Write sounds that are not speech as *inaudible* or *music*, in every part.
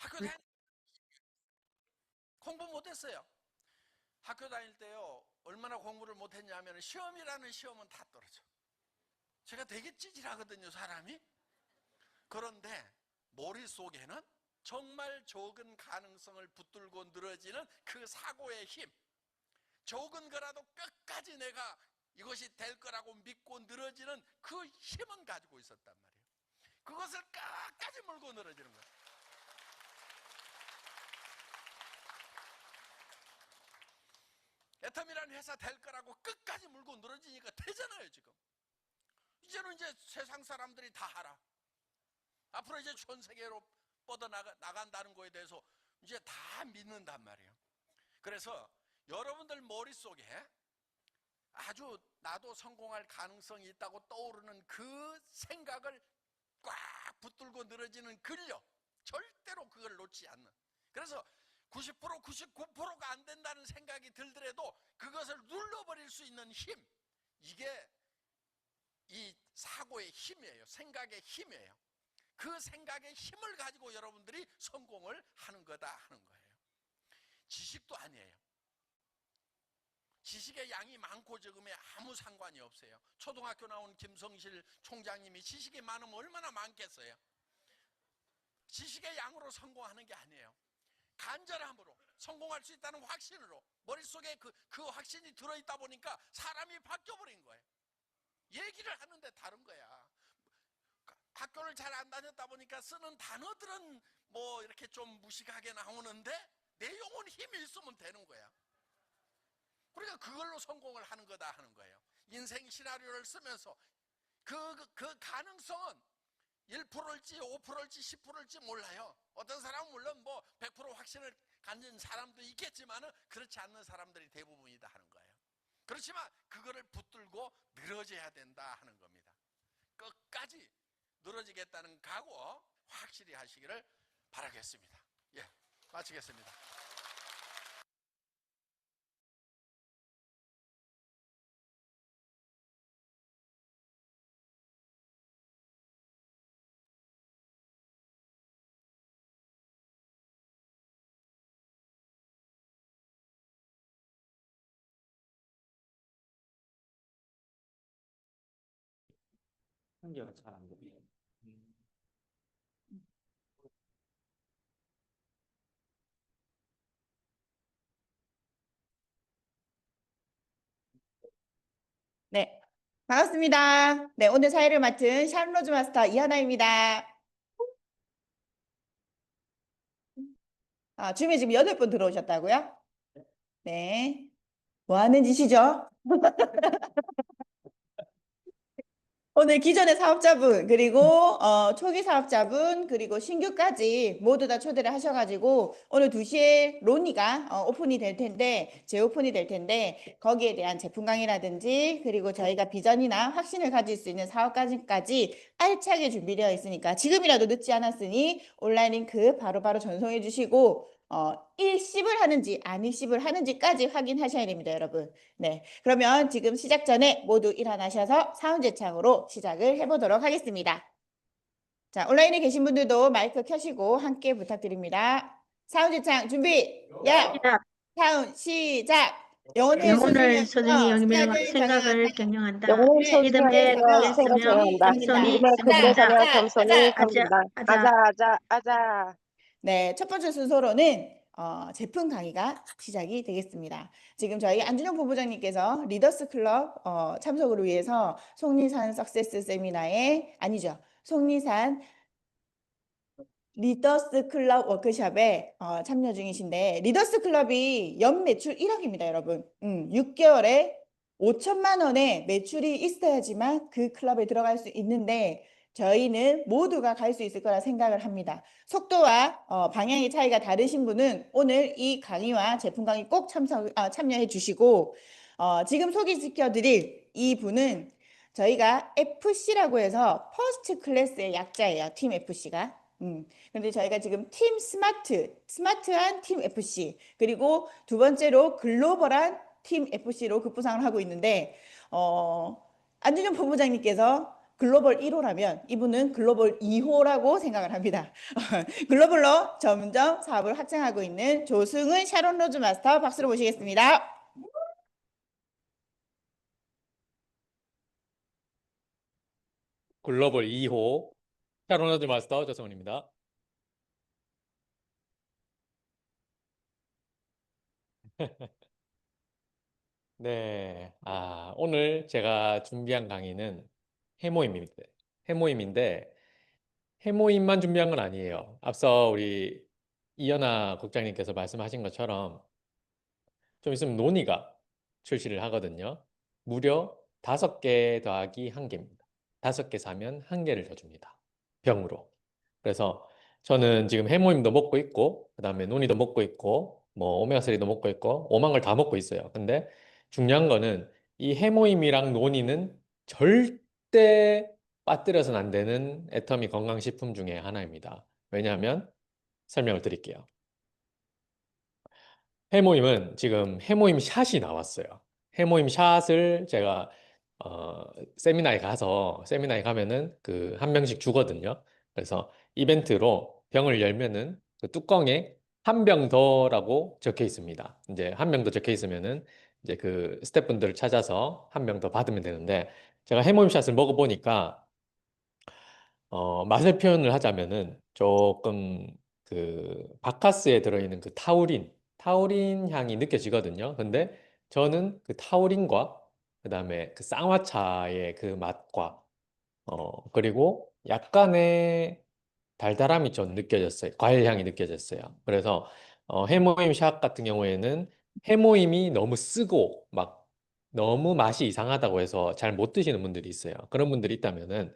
학교 다닐 공부 못했어요. 학교 다닐 때요 얼마나 공부를 못했냐면 시험이라는 시험은 다 떨어져. 제가 되게 찌질하거든요 사람이. 그런데 머릿속에는 정말 적은 가능성을 붙들고 늘어지는 그 사고의 힘. 적은 거라도 끝까지 내가 이것이 될 거라고 믿고 늘어지는 그 힘은 가지고 있었단 말이에요. 그것을 끝까지 물고 늘어지는 거예요. 애텀이라는 회사 될 거라고 끝까지 물고 늘어지니까 되잖아요, 지금. 이제는 이제 세상 사람들이 다 알아. 앞으로 이제 전 세계로 뻗어 나가, 나간다는 거에 대해서 이제 다 믿는단 말이에요. 그래서 여러분들 머릿속에 아주 나도 성공할 가능성이 있다고 떠오르는 그 생각을 꽉 붙들고 늘어지는 근력 절대로 그걸 놓지 않는 그래서 90% 99%가 안 된다는 생각이 들더라도 그것을 눌러버릴 수 있는 힘 이게 이 사고의 힘이에요 생각의 힘이에요 그 생각의 힘을 가지고 여러분들이 성공을 하는 거다 하는 거예요 지식도 아니에요 지식의 양이 많고 적음에 아무 상관이 없어요. 초등학교 나온 김성실 총장님이 지식이 많으면 얼마나 많겠어요? 지식의 양으로 성공하는 게 아니에요. 간절함으로 성공할 수 있다는 확신으로 머릿속에 그, 그 확신이 들어있다 보니까 사람이 바뀌어버린 거예요. 얘기를 하는데 다른 거야. 학교를 잘 안 다녔다 보니까 쓰는 단어들은 뭐 이렇게 좀 무식하게 나오는데 내용은 힘이 있으면 되는 거야. 그러니까 그걸로 성공을 하는 거다 하는 거예요. 인생 시나리오를 쓰면서 그, 그, 그 가능성은 1%일지 5%일지 10%일지 몰라요. 어떤 사람은 물론 뭐 100% 확신을 갖는 사람도 있겠지만은 그렇지 않는 사람들이 대부분이다 하는 거예요. 그렇지만 그거를 붙들고 늘어져야 된다 하는 겁니다. 끝까지 늘어지겠다는 각오 확실히 하시기를 바라겠습니다. 예, 마치겠습니다. 한개가 잘안 되네. 네, 반갑습니다. 네, 오늘 사회를 맡은 샤론로즈 마스터 이하나입니다. 아, 주임에 지금 여덟 분 들어오셨다고요? 네. 뭐 하는 짓이죠? *laughs* 오늘 기존의 사업자분, 그리고 어, 초기 사업자분, 그리고 신규까지 모두 다 초대를 하셔가지고 오늘 2시에 로니가 어, 오픈이 될 텐데, 재오픈이 될 텐데, 거기에 대한 제품 강의라든지, 그리고 저희가 비전이나 확신을 가질 수 있는 사업까지까지 알차게 준비되어 있으니까 지금이라도 늦지 않았으니 온라인 링크 바로바로 전송해 주시고, 어, 일십을 하는지 안 일십을 하는지까지 확인하셔야 됩니다, 여러분. 네. 그러면 지금 시작 전에 모두 일어나셔서 사운드창으로 시작을 해보도록 하겠습니다. 자, 온라인에 계신 분들도 마이크 켜시고 함께 부탁드립니다. 사운드창 준비, 야, 사운 시작. 영혼을 영혼을 소중히 여기며 생각을 경영한다. 믿음에 걸렸으며 겸손히 겸손히 아자, 아자 아자 아자 네, 첫 번째 순서로는 어, 제품 강의가 시작이 되겠습니다. 지금 저희 안준영 본부장님께서 리더스 클럽 어, 참석을 위해서 속리산 석세스 세미나에 아니죠. 속리산 리더스 클럽 워크숍에 어, 참여 중이신데 리더스 클럽이 연 매출 1억입니다, 여러분. 음, 6개월에 5천만 원의 매출이 있어야지만 그 클럽에 들어갈 수 있는데 저희는 모두가 갈 수 있을 거라 생각을 합니다. 속도와 어, 방향의 차이가 다르신 분은 오늘 이 강의와 제품 강의 꼭 참석, 아, 참여해 주시고 어, 지금 소개시켜 드릴 이 분은 저희가 FC라고 해서 퍼스트 클래스의 약자예요. 팀 FC가. 음, 근데 저희가 지금 팀 스마트, 스마트한 팀 FC, 그리고 두 번째로 글로벌한 팀 FC로 급부상을 하고 있는데, 어, 안준영 본부장님께서 글로벌 1호라면 이분은 글로벌 2호라고 생각을 합니다. *laughs* 글로벌로 점점 사업을 확장하고 있는 조승은 샤론 로즈 마스터 박수로 모시겠습니다. 글로벌 2호 샤론 로즈 마스터 조성훈입니다. *laughs* 네, 아, 오늘 제가 준비한 강의는 해모임입니다. 해모임인데 해모임만 준비한 건 아니에요. 앞서 우리 이연아 국장님께서 말씀하신 것처럼 좀 있으면 논의가 출시를 하거든요. 무려 다섯 개 더하기 한 개입니다. 다섯 개 사면 한 개를 더 줍니다. 병으로. 그래서 저는 지금 해모임도 먹고 있고, 그 다음에 논이도 먹고 있고, 뭐 오메가3도 먹고 있고, 오만 걸 다 먹고 있어요. 근데 중요한 거는 이 해모임이랑 논이는 절 대 빠뜨려서는 안 되는 애터미 건강식품 중에 하나입니다. 왜냐하면 설명을 드릴게요. 해모임은 지금 해모임 샷이 나왔어요. 해모임 샷을 제가 어, 세미나에 가서 세미나에 가면은 그한 병씩 주거든요. 그래서 이벤트로 병을 열면은 그 뚜껑에 한 병 더라고 적혀 있습니다. 이제 한 병 더 적혀 있으면은 이제 그 스태프분들을 찾아서 한 병 더 받으면 되는데 제가 해모임 샷을 먹어보니까 어, 맛을 표현을 하자면은 조금 그 바카스에 들어있는 그 타우린, 타우린 향이 느껴지거든요. 근데 저는 그 타우린과 그다음에 그 쌍화차의 그 맛과 어 그리고 약간의 달달함이 좀 느껴졌어요. 과일 향이 느껴졌어요. 그래서 어, 해모임 샷 같은 경우에는 해모임이 너무 쓰고 막 너무 맛이 이상하다고 해서 잘 못 드시는 분들이 있어요. 그런 분들이 있다면은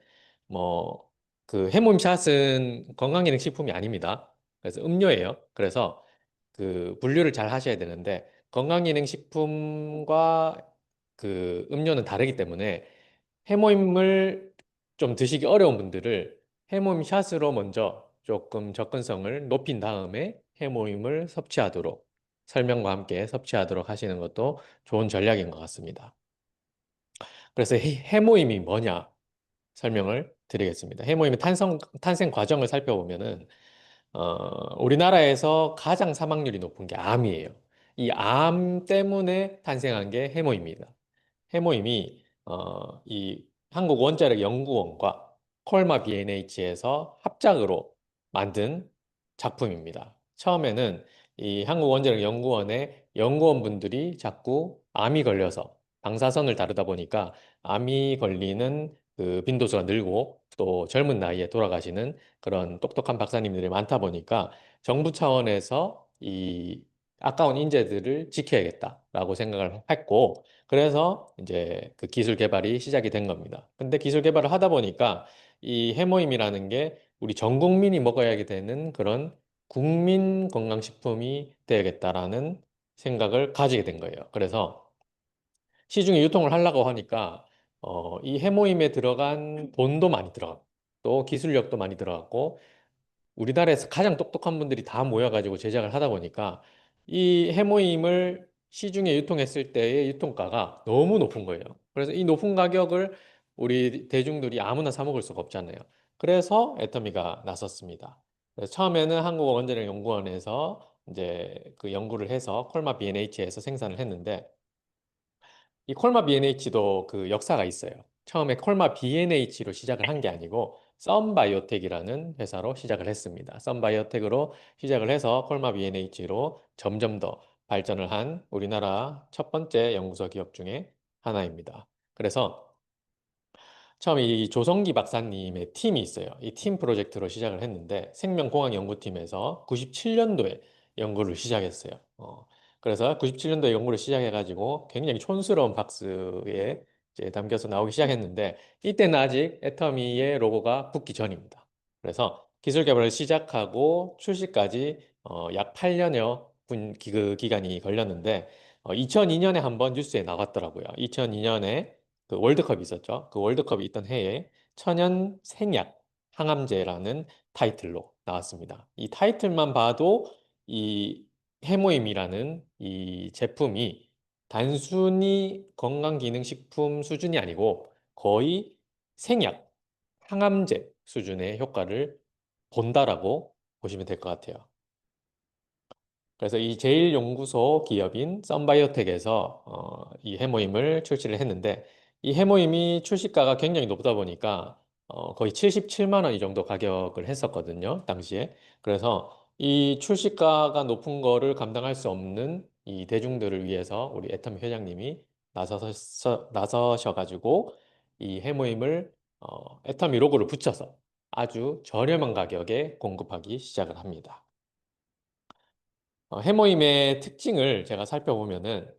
뭐 그 해모임 샷은 건강기능 식품이 아닙니다. 그래서 음료예요. 그래서 그 분류를 잘 하셔야 되는데 건강기능 식품과 그 음료는 다르기 때문에 해모임을 좀 드시기 어려운 분들을 해모임 샷으로 먼저 조금 접근성을 높인 다음에 해모임을 섭취하도록 설명과 함께 섭취하도록 하시는 것도 좋은 전략인 것 같습니다. 그래서 해- 해모임이 뭐냐 설명을 드리겠습니다. 해모임의 탄성, 탄생 과정을 살펴보면은 어, 우리나라에서 가장 사망률이 높은 게 암이에요. 이 암 때문에 탄생한 게 해모입니다. 해모임이 어, 이 한국 원자력 연구원과 콜마 B&H에서 합작으로 만든 작품입니다. 처음에는 이 한국 원자력 연구원의 연구원분들이 자꾸 암이 걸려서 방사선을 다루다 보니까 암이 걸리는 그 빈도수가 늘고 또 젊은 나이에 돌아가시는 그런 똑똑한 박사님들이 많다 보니까 정부 차원에서 이 아까운 인재들을 지켜야겠다라고 생각을 했고 그래서 이제 그 기술 개발이 시작이 된 겁니다. 근데 기술 개발을 하다 보니까 이 해모임이라는 게 우리 전 국민이 먹어야 되는 그런 국민 건강식품이 되야겠다라는 생각을 가지게 된 거예요. 그래서 시중에 유통을 하려고 하니까 어, 이 해모임에 들어간 돈도 많이 들어가고 또 기술력도 많이 들어갔고 우리나라에서 가장 똑똑한 분들이 다 모여가지고 제작을 하다 보니까 이 해모임을 시중에 유통했을 때의 유통가가 너무 높은 거예요. 그래서 이 높은 가격을 우리 대중들이 아무나 사 먹을 수가 없잖아요. 그래서 애터미가 나섰습니다. 처음에는 한국 원자력 연구원에서 이제 그 연구를 해서 콜마 B&H에서 생산을 했는데 이 콜마 B&H도 그 역사가 있어요. 처음에 콜마 B&H로 시작을 한 게 아니고 썬바이오텍이라는 회사로 시작을 했습니다. 썬바이오텍으로 시작을 해서 콜마 B&H로 점점 더 발전을 한 우리나라 첫 번째 연구소 기업 중에 하나입니다. 그래서 처음에 이 조성기 박사님의 팀이 있어요. 이 팀 프로젝트로 시작을 했는데 생명공학연구팀에서 97년도에 연구를 시작했어요. 어, 그래서 97년도에 연구를 시작해가지고 굉장히 촌스러운 박스에 이제 담겨서 나오기 시작했는데 이때는 아직 애터미의 로고가 붙기 전입니다. 그래서 기술 개발을 시작하고 출시까지 어, 약 8년여 분, 기, 그 기간이 걸렸는데 어, 2002년에 한번 뉴스에 나왔더라고요. 2002년에 그 월드컵이 있었죠. 그 월드컵이 있던 해에 천연 생약 항암제라는 타이틀로 나왔습니다. 이 타이틀만 봐도 이 해모임이라는 이 제품이 단순히 건강기능식품 수준이 아니고 거의 생약, 항암제 수준의 효과를 본다라고 보시면 될 것 같아요. 그래서 이 제1연구소 기업인 썬바이오텍에서 어, 이 해모임을 출시를 했는데 이 해모임이 출시가가 굉장히 높다 보니까 어, 거의 77만 원 이 정도 가격을 했었거든요, 당시에. 그래서 이 출시가가 높은 거를 감당할 수 없는 이 대중들을 위해서 우리 애텀 회장님이 나서서, 나서셔가지고 이 해모임을 어, 애터미 로고를 붙여서 아주 저렴한 가격에 공급하기 시작을 합니다. 어, 해모임의 특징을 제가 살펴보면은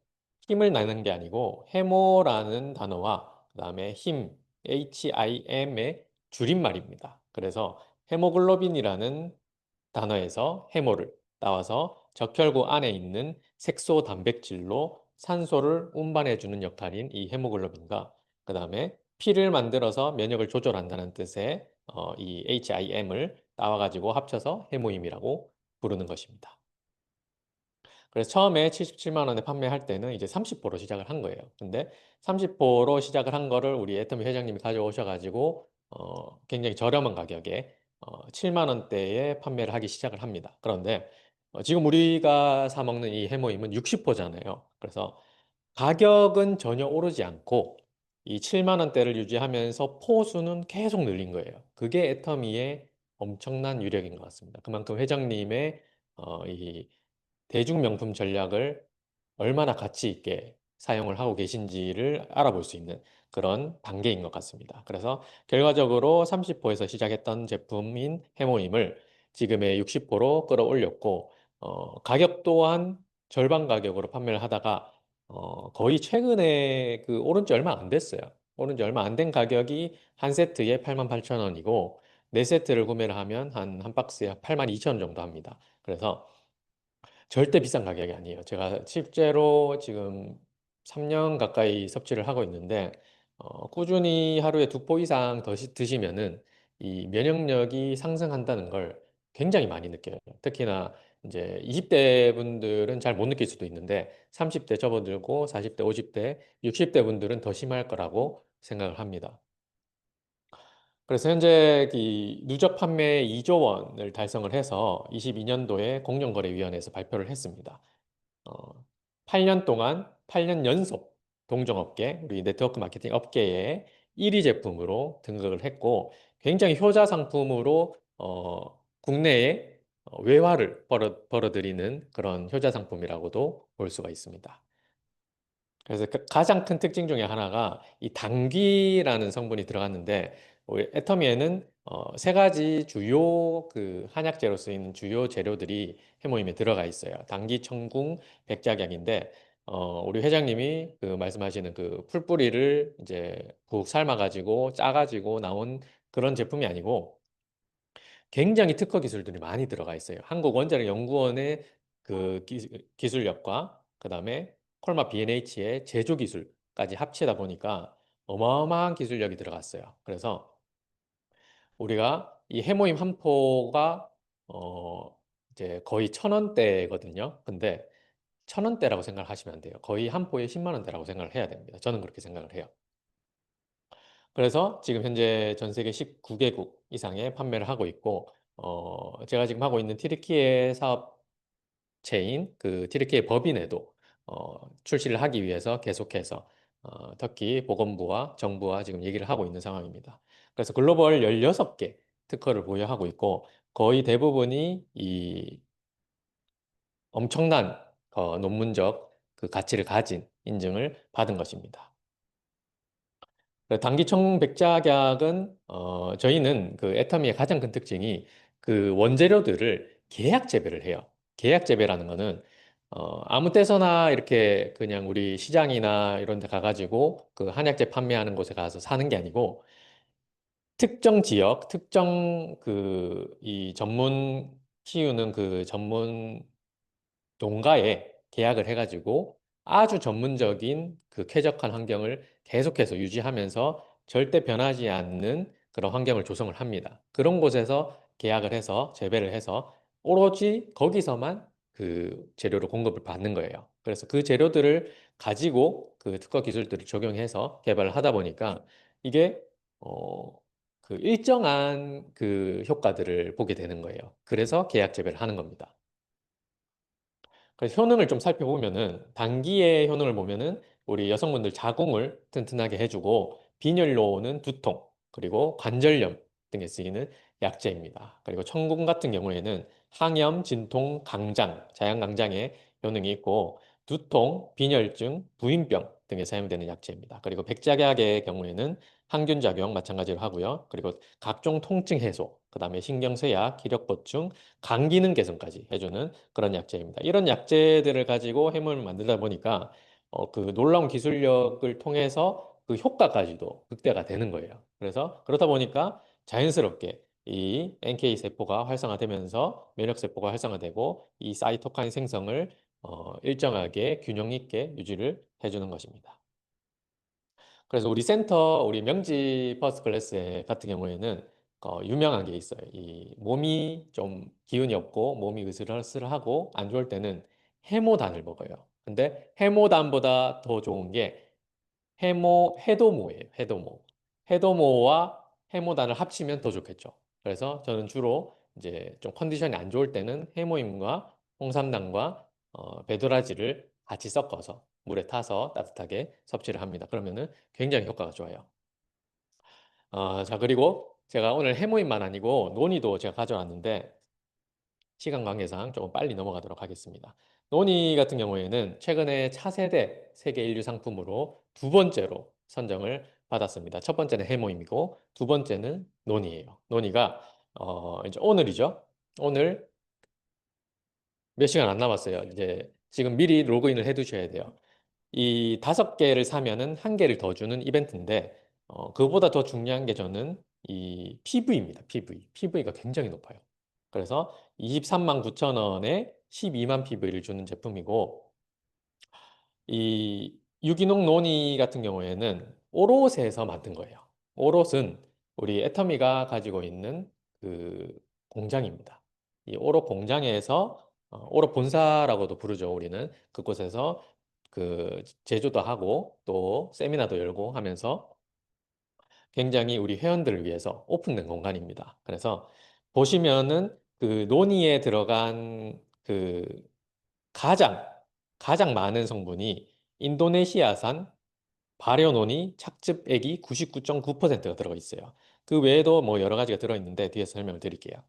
힘을 내는 게 아니고 해모라는 단어와 그 다음에 힘, HIM의 줄임말입니다. 그래서 헤모글로빈이라는 단어에서 해모를 따와서 적혈구 안에 있는 색소 단백질로 산소를 운반해 주는 역할인 이 헤모글로빈과 그 다음에 피를 만들어서 면역을 조절한다는 뜻의 어, 이 HIM을 따와가지고 합쳐서 해모임이라고 부르는 것입니다. 그래서 처음에 77만 원에 판매할 때는 이제 30포로 시작을 한 거예요. 근데 30포로 시작을 한 거를 우리 애터미 회장님이 가져오셔가지고 어, 굉장히 저렴한 가격에 어, 7만 원대에 판매를 하기 시작을 합니다. 그런데 어, 지금 우리가 사 먹는 이 해모임은 60포잖아요. 그래서 가격은 전혀 오르지 않고 이 7만 원대를 유지하면서 포수는 계속 늘린 거예요. 그게 애터미의 엄청난 유력인 것 같습니다. 그만큼 회장님의 어, 이 대중명품 전략을 얼마나 가치 있게 사용을 하고 계신지를 알아볼 수 있는 그런 단계인 것 같습니다. 그래서 결과적으로 30호에서 시작했던 제품인 해모임을 지금의 60호로 끌어올렸고 어, 가격 또한 절반 가격으로 판매를 하다가 어, 거의 최근에 그 오른 지 얼마 안 됐어요. 오른 지 얼마 안 된 가격이 한 세트에 88,000원이고 네 세트를 구매를 하면 한, 한 박스에 82,000원 정도 합니다. 그래서 절대 비싼 가격이 아니에요. 제가 실제로 지금 3년 가까이 섭취를 하고 있는데 어, 꾸준히 하루에 두 포 이상 더 시- 드시면은 이 면역력이 상승한다는 걸 굉장히 많이 느껴요. 특히나 이제 20대 분들은 잘 못 느낄 수도 있는데 30대 접어들고 40대, 50대, 60대 분들은 더 심할 거라고 생각을 합니다. 그래서 현재 이 누적 판매 2조 원을 달성을 해서 22년도에 공정거래위원회에서 발표를 했습니다. 어, 8년 동안 8년 연속 동종업계, 우리 네트워크 마케팅 업계의 1위 제품으로 등극을 했고 굉장히 효자 상품으로 어, 국내에 어, 외화를 벌어, 벌어들이는 그런 효자 상품이라고도 볼 수가 있습니다. 그래서 그 가장 큰 특징 중에 하나가 이 당귀라는 성분이 들어갔는데 애터미에는 어, 세 가지 주요 그 한약재로 쓰이는 주요 재료들이 해모임에 들어가 있어요. 당귀, 청궁, 백작약인데 어, 우리 회장님이 그 말씀하시는 그 풀뿌리를 이제 푹 삶아가지고 짜가지고 나온 그런 제품이 아니고 굉장히 특허 기술들이 많이 들어가 있어요. 한국 원자력 연구원의 그 기, 기술력과 그다음에 콜마 B&H의 제조 기술까지 합치다 보니까 어마어마한 기술력이 들어갔어요. 그래서 우리가 이 해모임 한 포가 어 이제 거의 천 원대거든요. 근데 천 원대라고 생각을 하시면 안 돼요. 거의 한 포에 10만 원대라고 생각을 해야 됩니다. 저는 그렇게 생각을 해요. 그래서 지금 현재 전 세계 19개국 이상에 판매를 하고 있고 어 제가 지금 하고 있는 티르키예 사업체인 그 티르키예 법인에도 어 출시를 하기 위해서 계속해서 어 터키 보건부와 정부와 지금 얘기를 하고 있는 상황입니다. 그래서 글로벌 16개 특허를 보유하고 있고 거의 대부분이 이 엄청난 어, 논문적 그 가치를 가진 인증을 받은 것입니다. 단기청 백작약은 어, 저희는 그 애터미의 가장 큰 특징이 그 원재료들을 계약 재배를 해요. 계약 재배라는 거는 어, 아무 때서나 이렇게 그냥 우리 시장이나 이런 데 가가지고 그 한약재 판매하는 곳에 가서 사는 게 아니고 특정 지역, 특정 그 이 전문 키우는 그 전문 농가에 계약을 해가지고 아주 전문적인 그 쾌적한 환경을 계속해서 유지하면서 절대 변하지 않는 그런 환경을 조성을 합니다. 그런 곳에서 계약을 해서 재배를 해서 오로지 거기서만 그 재료를 공급을 받는 거예요. 그래서 그 재료들을 가지고 그 특허 기술들을 적용해서 개발을 하다 보니까 이게 어 그 일정한 그 효과들을 보게 되는 거예요. 그래서 계약 재배를 하는 겁니다. 그래서 효능을 좀 살펴보면은 단기의 효능을 보면은 우리 여성분들 자궁을 튼튼하게 해주고 빈혈로 오는 두통 그리고 관절염 등에 쓰이는 약재입니다. 그리고 청궁 같은 경우에는 항염, 진통, 강장, 자양강장에 효능이 있고 두통, 빈혈증, 부인병 등에 사용되는 약재입니다. 그리고 백작약의 경우에는 항균 작용 마찬가지로 하고요. 그리고 각종 통증 해소, 그 다음에 신경쇠약, 기력 보충, 간 기능 개선까지 해주는 그런 약재입니다. 이런 약재들을 가지고 해물을 만들다 보니까 어, 그 놀라운 기술력을 통해서 그 효과까지도 극대화가 되는 거예요. 그래서 그렇다 보니까 자연스럽게 이 NK 세포가 활성화되면서 면역 세포가 활성화되고 이 사이토카인 생성을 어, 일정하게 균형 있게 유지를 해주는 것입니다. 그래서 우리 센터, 우리 명지 퍼스트 클래스 같은 경우에는 어, 유명한 게 있어요. 이 몸이 좀 기운이 없고 몸이 으슬으슬하고 안 좋을 때는 해모단을 먹어요. 근데 해모단보다 더 좋은 게 해모, 해도모예요. 해도모. 해도모와 해모단을 합치면 더 좋겠죠. 그래서 저는 주로 이제 좀 컨디션이 안 좋을 때는 해모임과 홍삼단과 어, 배도라지를 같이 섞어서 물에 타서 따뜻하게 섭취를 합니다. 그러면은 굉장히 효과가 좋아요. 어, 자, 그리고 제가 오늘 해모임만 아니고 논의도 제가 가져왔는데 시간 관계상 조금 빨리 넘어가도록 하겠습니다. 논의 같은 경우에는 최근에 차세대 세계 인류 상품으로 두 번째로 선정을 받았습니다. 첫 번째는 해모임이고 두 번째는 논의예요. 논의가 어, 이제 오늘이죠. 오늘 몇 시간 안 남았어요. 이제 지금 미리 로그인을 해 두셔야 돼요. 이 다섯 개를 사면은 한 개를 더 주는 이벤트인데 어, 그보다 더 중요한 게 저는 이 PV입니다. PV. PV가 굉장히 높아요. 그래서 23만 9천 원에 12만 PV를 주는 제품이고 이 유기농 논이 같은 경우에는 오롯에서 만든 거예요. 오롯은 우리 애터미가 가지고 있는 그 공장입니다. 이 오롯 공장에서 어, 오롯 본사라고도 부르죠. 우리는 그곳에서 그 제조도 하고 또 세미나도 열고 하면서 굉장히 우리 회원들을 위해서 오픈된 공간입니다. 그래서 보시면은 그 논의에 들어간 그 가장 가장 많은 성분이 인도네시아산 발효 논이 착즙액이 99.9%가 들어가 있어요. 그 외에도 뭐 여러 가지가 들어 있는데 뒤에서 설명을 드릴게요.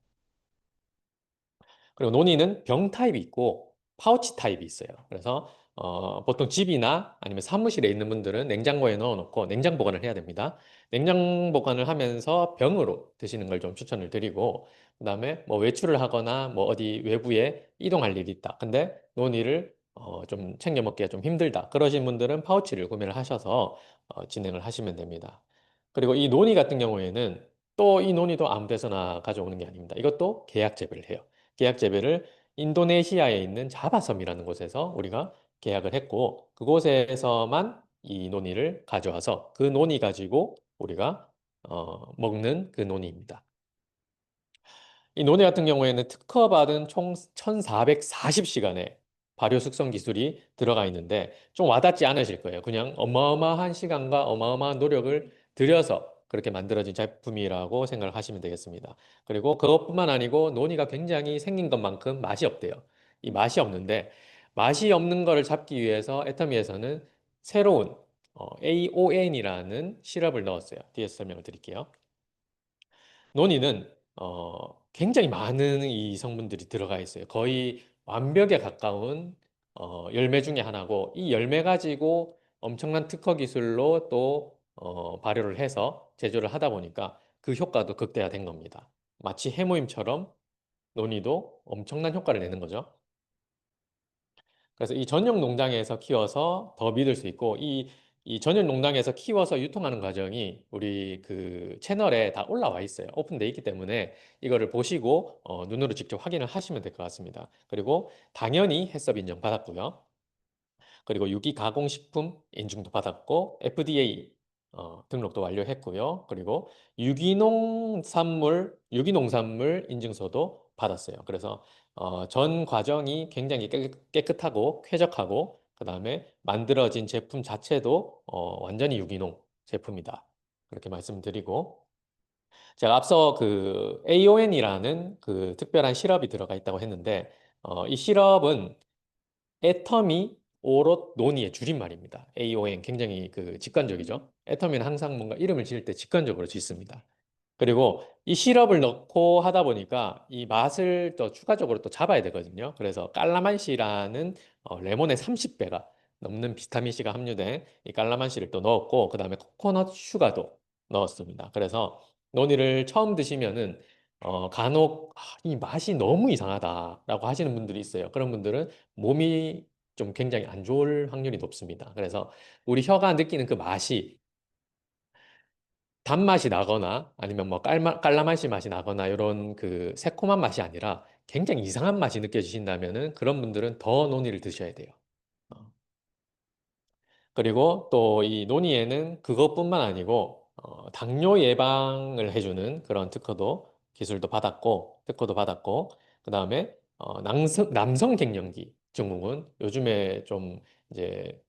그리고 논이는 병 타입이 있고 파우치 타입이 있어요. 그래서 어, 보통 집이나 아니면 사무실에 있는 분들은 냉장고에 넣어놓고 냉장 보관을 해야 됩니다. 냉장 보관을 하면서 병으로 드시는 걸 좀 추천을 드리고 그다음에 뭐 외출을 하거나 뭐 어디 외부에 이동할 일이 있다. 근데 논이를 어, 좀 챙겨 먹기가 좀 힘들다. 그러신 분들은 파우치를 구매를 하셔서 어, 진행을 하시면 됩니다. 그리고 이 논이 같은 경우에는 또 이 논이도 아무 데서나 가져오는 게 아닙니다. 이것도 계약 재배를 해요. 계약 재배를 인도네시아에 있는 자바섬이라는 곳에서 우리가 계약을 했고 그곳에서만 이 논이를 가져와서 그 논이 가지고 우리가 어, 먹는 그 논이입니다. 이 논이 같은 경우에는 특허받은 총 1440시간의 발효 숙성 기술이 들어가 있는데 좀 와닿지 않으실 거예요. 그냥 어마어마한 시간과 어마어마한 노력을 들여서 그렇게 만들어진 제품이라고 생각을 하시면 되겠습니다. 그리고 그것뿐만 아니고 논이가 굉장히 생긴 것만큼 맛이 없대요. 이 맛이 없는데 맛이 없는 거를 잡기 위해서 애터미에서는 새로운 어, AON이라는 시럽을 넣었어요. 뒤에서 설명을 드릴게요. 논이는 어, 굉장히 많은 이 성분들이 들어가 있어요. 거의 완벽에 가까운 어, 열매 중에 하나고 이 열매 가지고 엄청난 특허 기술로 또 어, 발효를 해서 제조를 하다 보니까 그 효과도 극대화된 겁니다. 마치 해모임처럼 논이도 엄청난 효과를 내는 거죠. 그래서 이 전용 농장에서 키워서 더 믿을 수 있고 이, 이 전용 농장에서 키워서 유통하는 과정이 우리 그 채널에 다 올라와 있어요. 오픈돼 있기 때문에 이거를 보시고 어, 눈으로 직접 확인을 하시면 될 것 같습니다. 그리고 당연히 해썹 인정 받았고요. 그리고 유기 가공식품 인증도 받았고 FDA 어, 등록도 완료했고요. 그리고 유기농산물, 유기농산물 인증서도 받았어요. 그래서 어, 전 과정이 굉장히 깨끗- 깨끗하고 쾌적하고 그 다음에 만들어진 제품 자체도 어, 완전히 유기농 제품이다. 그렇게 말씀드리고 제가 앞서 그 AON이라는 그 특별한 시럽이 들어가 있다고 했는데 어, 이 시럽은 애터미 오롯 논이의 줄임말입니다. AON 굉장히 그 직관적이죠. 애터미는 항상 뭔가 이름을 지을 때 직관적으로 짓습니다. 그리고 이 시럽을 넣고 하다 보니까 이 맛을 또 추가적으로 또 잡아야 되거든요. 그래서 깔라만시라는 어, 레몬의 30배가 넘는 비타민 C가 함유된 이 깔라만시를 또 넣었고 그 다음에 코코넛 슈가도 넣었습니다. 그래서 논이를 처음 드시면은 어, 간혹 아, 이 맛이 너무 이상하다라고 하시는 분들이 있어요. 그런 분들은 몸이 좀 굉장히 안 좋을 확률이 높습니다. 그래서 우리 혀가 느끼는 그 맛이 단맛이 나거나 아니면 뭐 깔마, 깔라만시 맛이 나거나 이런 그 새콤한 맛이 아니라 굉장히 이상한 맛이 느껴지신다면은 그런 분들은 더 논이를 드셔야 돼요. 어. 그리고 또 이 논이에는 그것뿐만 아니고 어, 당뇨 예방을 해주는 그런 특허도 기술도 받았고 특허도 받았고 그 다음에 어, 남성 남성 갱년기 증후군 요즘에 좀 이제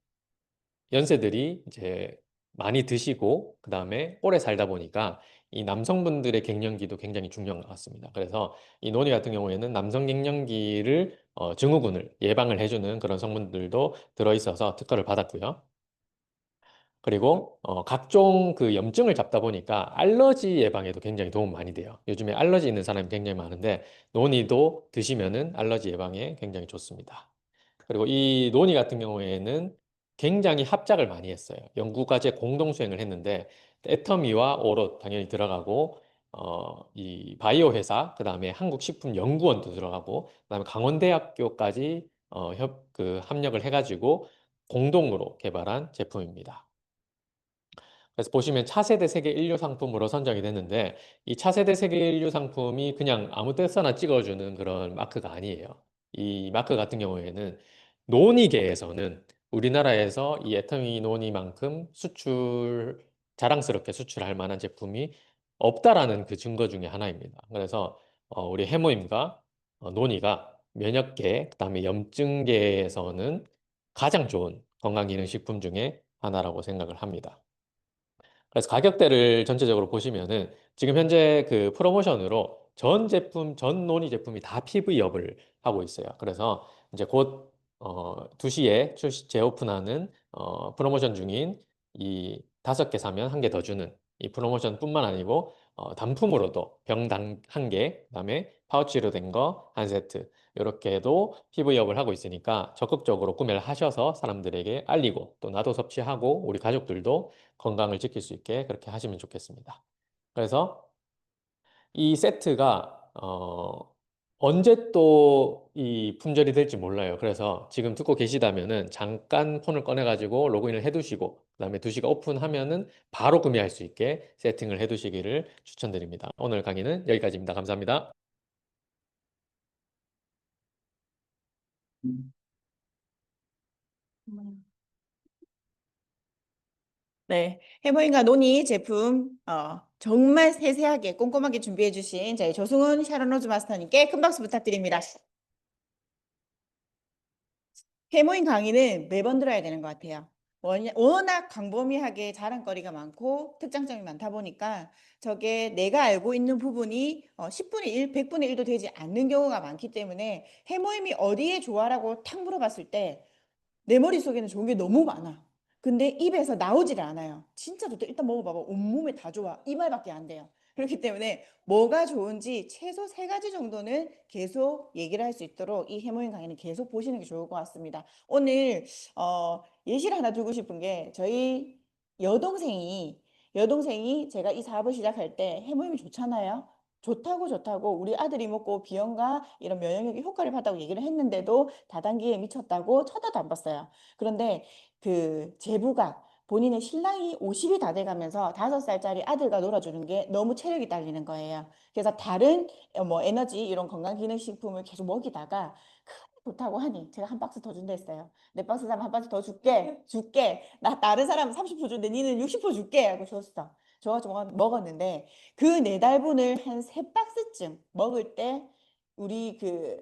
연세들이 이제 많이 드시고 그 다음에 오래 살다 보니까 이 남성분들의 갱년기도 굉장히 중요한 것 같습니다. 그래서 이 논의 같은 경우에는 남성 갱년기를 어, 증후군을 예방을 해주는 그런 성분들도 들어있어서 특허를 받았고요. 그리고 어, 각종 그 염증을 잡다 보니까 알러지 예방에도 굉장히 도움 많이 돼요. 요즘에 알러지 있는 사람이 굉장히 많은데 논이도 드시면은 알러지 예방에 굉장히 좋습니다. 그리고 이 논이 같은 경우에는 굉장히 합작을 많이 했어요. 연구과제 공동 수행을 했는데 애터미와 오롯 당연히 들어가고 어, 이 바이오 회사, 그다음에 한국식품연구원도 들어가고 그다음에 강원대학교까지 어, 협, 그 합력을 해가지고 공동으로 개발한 제품입니다. 그래서 보시면 차세대 세계 인류 상품으로 선정이 됐는데 이 차세대 세계 인류 상품이 그냥 아무 데서나 찍어주는 그런 마크가 아니에요. 이 마크 같은 경우에는 논이계에서는 우리나라에서 이 애터미 논이만큼 수출 자랑스럽게 수출할 만한 제품이 없다라는 그 증거 중에 하나입니다. 그래서 어, 우리 해모임과 어, 논이가 면역계, 그다음에 염증계에서는 가장 좋은 건강기능식품 중에 하나라고 생각을 합니다. 그래서 가격대를 전체적으로 보시면은 지금 현재 그 프로모션으로 전 제품, 전 논의 제품이 다 PV업을 하고 있어요. 그래서 이제 곧 어, 2시에 출시 재오픈하는 어, 프로모션 중인 이 다섯 개 사면 한 개 더 주는 이 프로모션뿐만 아니고 어, 단품으로도 병당 한 개, 그다음에 파우치로 된 거 한 세트 이렇게도 PV업을 하고 있으니까 적극적으로 구매를 하셔서 사람들에게 알리고 또 나도 섭취하고 우리 가족들도 건강을 지킬 수 있게 그렇게 하시면 좋겠습니다. 그래서 이 세트가 어, 언제 또 이 품절이 될지 몰라요. 그래서 지금 듣고 계시다면은 잠깐 폰을 꺼내 가지고 로그인을 해 두시고 그다음에 2시가 오픈하면은 바로 구매할 수 있게 세팅을 해 두시기를 추천드립니다. 오늘 강의는 여기까지입니다. 감사합니다. 네, 해모인과 노니 제품 어, 정말 세세하게 꼼꼼하게 준비해 주신 저희 조승훈 샤론로즈 마스터님께 큰 박수 부탁드립니다. 해모인 강의는 매번 들어야 되는 것 같아요. 원- 워낙 광범위하게 자랑거리가 많고 특장점이 많다 보니까 저게 내가 알고 있는 부분이 어, 10분의 1, 100분의 1도 되지 않는 경우가 많기 때문에 해모임이 어디에 좋아라고 탁 물어봤을 때 내 머릿속에는 좋은 게 너무 많아. 근데 입에서 나오질 않아요. 진짜 좋다. 일단 먹어봐봐. 온몸에 다 좋아. 이 말밖에 안 돼요. 그렇기 때문에 뭐가 좋은지 최소 세 가지 정도는 계속 얘기를 할 수 있도록 이 해모임 강의는 계속 보시는 게 좋을 것 같습니다. 오늘 어, 예시를 하나 들고 싶은 게 저희 여동생이 여동생이 제가 이 사업을 시작할 때 해모임이 좋잖아요. 좋다고 좋다고 우리 아들이 먹고 비염과 이런 면역력에 효과를 봤다고 얘기를 했는데도 다단계에 미쳤다고 쳐다도 안 봤어요. 그런데 그 제부가 본인의 신랑이 50이 다 돼가면서 다섯 살짜리 아들과 놀아주는 게 너무 체력이 딸리는 거예요. 그래서 다른 어, 뭐 에너지 이런 건강기능식품을 계속 먹이다가 좋다고 하니 제가 한 박스 더 준다 했어요. 내 박스 사면 한 박스 더 줄게, 줄게. 나 다른 사람은 30% 주는데 니는 60% 줄게 하고 줬어. 줘가지고 먹- 먹었는데 그 네 달분을 한 세 박스쯤 먹을 때 우리 그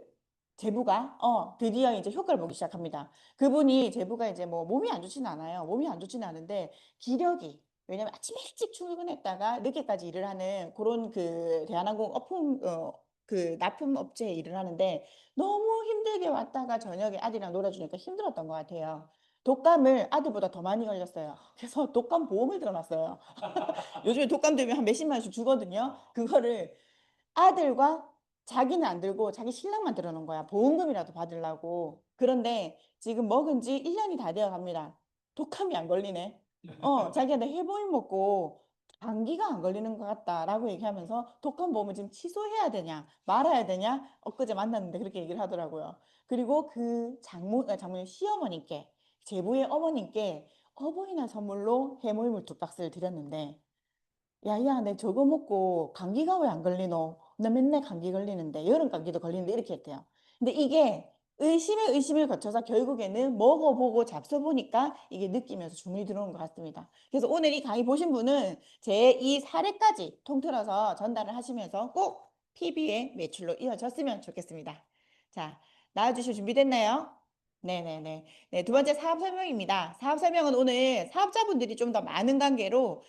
제부가 어 드디어 이제 효과를 보기 시작합니다. 그분이 제부가 이제 뭐 몸이 안 좋지는 않아요. 몸이 안 좋지는 않은데 기력이 왜냐면 아침 일찍 출근했다가 늦게까지 일을 하는 그런 그 대한항공 어품 어, 그 납품 업체에 일을 하는데 너무 힘들게 왔다가 저녁에 아들이랑 놀아주니까 힘들었던 것 같아요. 독감을 아들보다 더 많이 걸렸어요. *laughs* 그래서 독감 보험을 들어놨어요. *laughs* 요즘에 독감 되면 한 몇십만 원씩 주거든요. 그거를 아들과 자기는 안 들고 자기 신랑만 들어놓은 거야. 보험금이라도 받으려고. 그런데 지금 먹은 지 1년이 다 되어 갑니다. 독감이 안 걸리네. 어, 자기한테 해보임 먹고 감기가 안 걸리는 것 같다라고 얘기하면서 독감 보험을 지금 취소해야 되냐, 말아야 되냐, 엊그제 만났는데 그렇게 얘기를 하더라고요. 그리고 그 장모, 아, 장모님 시어머니께, 제부의 어머님께 어버이날 선물로 해모임을 두 박스를 드렸는데, 야야, 내 저거 먹고 감기가 왜 안 걸리노? 나 맨날 감기 걸리는데, 여름 감기도 걸리는데 이렇게 했대요. 근데 이게 의심에 의심을 거쳐서 결국에는 먹어보고 잡숴보니까 이게 느끼면서 주문이 들어온 것 같습니다. 그래서 오늘 이 강의 보신 분은 제 이 사례까지 통틀어서 전달을 하시면서 꼭 PB의 매출로 이어졌으면 좋겠습니다. 자, 나와주실 준비됐나요? 네네네. 네, 두 번째 사업 설명입니다. 사업 설명은 오늘 사업자분들이 좀 더 많은 관계로